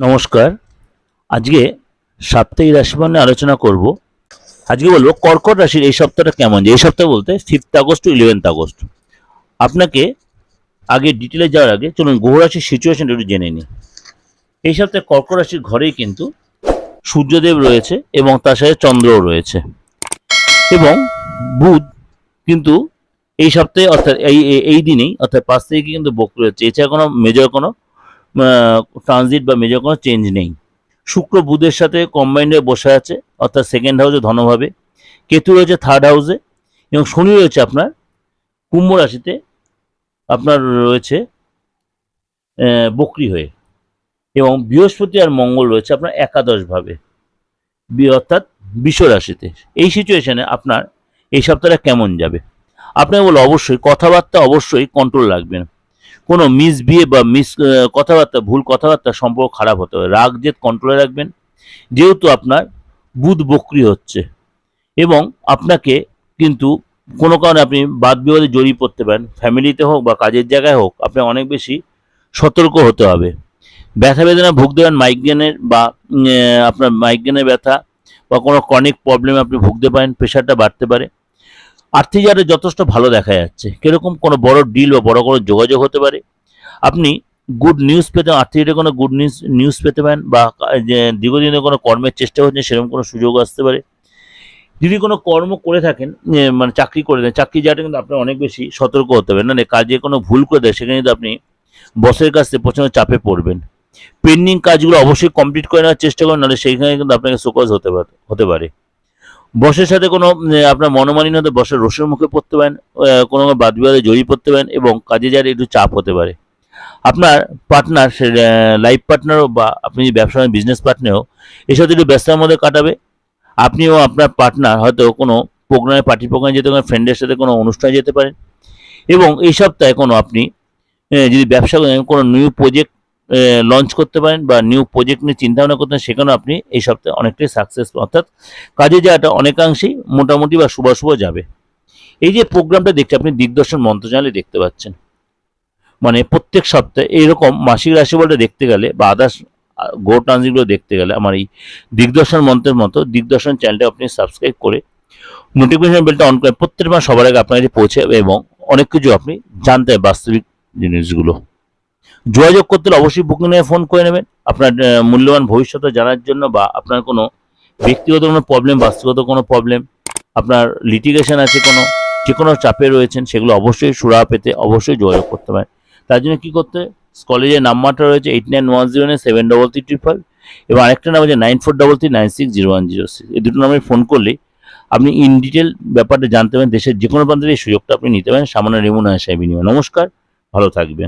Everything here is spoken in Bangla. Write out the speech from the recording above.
নমস্কার। আজকে সাপ্তাহিক রাশিফল নিয়ে আলোচনা করব। আজকে বলব কর্কট রাশির এই সপ্তাহটা কেমন যে এই সপ্তাহ বলতে fifth August to eleventh August. আপনাকে আগে ডিটেলে যাওয়ার আগে চলুন গ্রহ রাশির সিচুয়েশনটা একটু জেনে নিই। এই সপ্তাহে কর্কট রাশির ঘরেই কিন্তু সূর্যদেব রয়েছে এবং তার সাথে চন্দ্রও রয়েছে। এবং বুধ কিন্তু এই সপ্তাহে অর্থাৎ এই, এই- দিনেই অর্থাৎ পাঁচ তারিখে কিন্তু বক্র হচ্ছে এছাড়া কোনো মেজর কোনো ট্রানজিট বা মেজর কোনো চেঞ্জ নেই। শুক্র বুধের সাথে কম্বাইন্ডে বসে আছে, অর্থাৎ সেকেন্ড হাউসে ধনভাবে কেতু রয়েছে থার্ড হাউসে এবং শনি রয়েছে আপনার কুম্ভ রাশিতে, আপনার রয়েছে বকরি হয়ে। এবং বৃহস্পতি আর মঙ্গল রয়েছে আপনার একাদশভাবে অর্থাৎ বিশ্ব রাশিতে। এই সিচুয়েশনে আপনার এই সপ্তাহটা কেমন যাবে? আপনাকে বলো অবশ্যই, কথাবার্তা অবশ্যই কন্ট্রোল রাখবেন। কোনো মিস বিয়ে বা মিস কথাবার্তা, ভুল কথাবার্তা সম্পর্ক খারাপ হতে পারে। রাগ জেদ কন্ট্রোলে রাখবেন। যেহেতু আপনার বুধ বক্রি হচ্ছে এবং আপনাকে কিন্তু কোনো কারণে আপনি বাদ বিবাদে জড়িয়ে পড়তে পারেন। ফ্যামিলিতে হোক বা কাজের জায়গায় হোক আপনি অনেক বেশি সতর্ক হতে হবে। ব্যথা বেদনা ভুগতে পারেন মাইগ্রেনের বা আপনার মাইগ্রেনের ব্যথা বা কোনো ক্রনিক প্রবলেম আপনি ভুগতে পারেন প্রেশারটা বাড়তে পারে। আর্থিক জায়গাটা যথেষ্ট ভালো দেখা যাচ্ছে। কীরকম কোনো বড় ডিল বা বড় কোনো যোগাযোগ হতে পারে? আপনি গুড নিউজ পেতে আর্থিক জায়গায় কোনো গুড নিউজ নিউজ পেতে পারেন বা দীর্ঘদিনে কোনো কর্মের চেষ্টা হচ্ছে, সেরকম কোনো সুযোগ আসতে পারে। যদি কোনো কর্ম করে থাকেন মানে চাকরি করে দেন চাকরি জায়গাটা কিন্তু আপনার অনেক বেশি সতর্ক হতে হবে। না কাজে কোনো ভুল করে দেয়, সেখানে কিন্তু আপনি বসের কাছ থেকে প্রচণ্ড চাপে পড়বেন। পেন্ডিং কাজগুলো অবশ্যই কমপ্লিট করে নেওয়ার চেষ্টা করেন, নাহলে সেইখানে কিন্তু আপনাকে সোকজ হতে পারে হতে পারে। বসের সাথে কোনো আপনার মনোমালিন্যতা বসের রোষের মুখে পড়তে পারেন কোনো বাদ বিবাদে জড়িয়ে পড়তে পারেন এবং কাজে যার একটু চাপ হতে পারে। আপনার পার্টনার সে লাইফ পার্টনারও বা আপনি ব্যবসা বিজনেস পার্টনারও এসব একটু ব্যস্ততার মধ্যে কাটাবে। আপনিও আপনার পার্টনার হয়তো কোনো প্রোগ্রামে পার্টি প্রোগ্রামে যেতে পারেন ফ্রেন্ডের সাথে কোনো অনুষ্ঠানে যেতে পারেন। এবং এই সপ্তাহে কোনো আপনি যদি ব্যবসা কোনো নিউ প্রজেক্ট লঞ্চ করতে পারেন বা নিউ প্রজেক্ট নিয়ে চিন্তা ভাবনা করতে পারেন, সেখানেও আপনি এই সপ্তাহে অনেকটাই সাকসেস অর্থাৎ কাজে যাওয়াটা অনেকাংশেই মোটামুটি বা শুভ শুভ যাবে। এই যে প্রোগ্রামটা দেখতে আপনি দিগদর্শন মন্ত্র চ্যানেলে দেখতে পাচ্ছেন। মানে প্রত্যেক সপ্তাহে এইরকম মাসিক রাশিফলটা দেখতে গেলে বা আদার্স গো ট্রানজিটগুলো দেখতে গেলে আমার এই দিগদর্শন মন্ত্রের মতো দিগদর্শন চ্যানেলটা আপনি সাবস্ক্রাইব করে নোটিফিকেশন বেলটা অন করে প্রত্যেক মাস সবার আগে আপনার কাছে পৌঁছে এবং অনেক কিছু আপনি জানতে বাস্তবিক জিনিসগুলো। যোগাযোগ করতে হলে অবশ্যই বুকিং নিয়ে ফোন করে নেবেন। আপনার মূল্যবান ভবিষ্যতে জানার জন্য বা আপনার কোনো ব্যক্তিগত কোনো প্রবলেম বাস্তুগত কোনো প্রবলেম আপনার লিটিগেশন আছে কোনো, যে কোনো চাপে রয়েছেন, সেগুলো অবশ্যই সুরাহা পেতে অবশ্যই যোগাযোগ করতে পারেন। তার জন্য কী করতে? কলেজের নাম্বারটা রয়েছে eight nine one zero nine seven double three triple এবং আরেকটা নাম আছে nine four double three nine six zero one zero six এই দুটো নাম্বারে ফোন করলে আপনি ইন ডিটেল ব্যাপারটা জানতে পারেন, দেশের যে কোনো প্রান্তের এই সুযোগটা আপনি নিতে পারেন। সামান্য রেমুনা আসায় বিনিময়। নমস্কার, ভালো থাকবেন।